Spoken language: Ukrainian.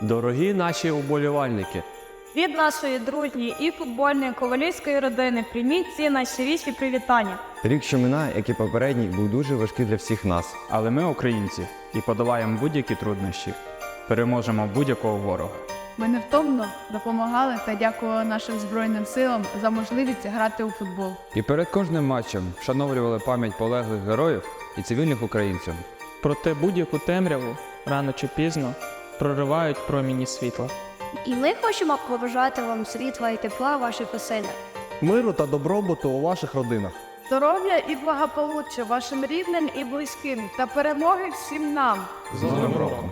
Дорогі наші уболівальники, Від нашої дружньої і футбольної ковалівської родини прийміть ці найщиріші привітання. Рік, що минає, як і попередній, був дуже важкий для всіх нас. Але ми українці і подолаємо будь-які труднощі, переможемо будь-якого ворога. Ми невтомно допомагали та дякували нашим збройним силам за можливість грати у футбол. І перед кожним матчем вшановлювали пам'ять полеглих героїв і цивільних українців. Проте будь-яку темряву рано чи пізно проривають проміні світла. І ми хочемо побажати вам світла і тепла в ваших оселях. миру та добробуту у ваших родинах. Здоров'я і благополуччя вашим рідним і близьким та перемоги всім нам. З Новим роком!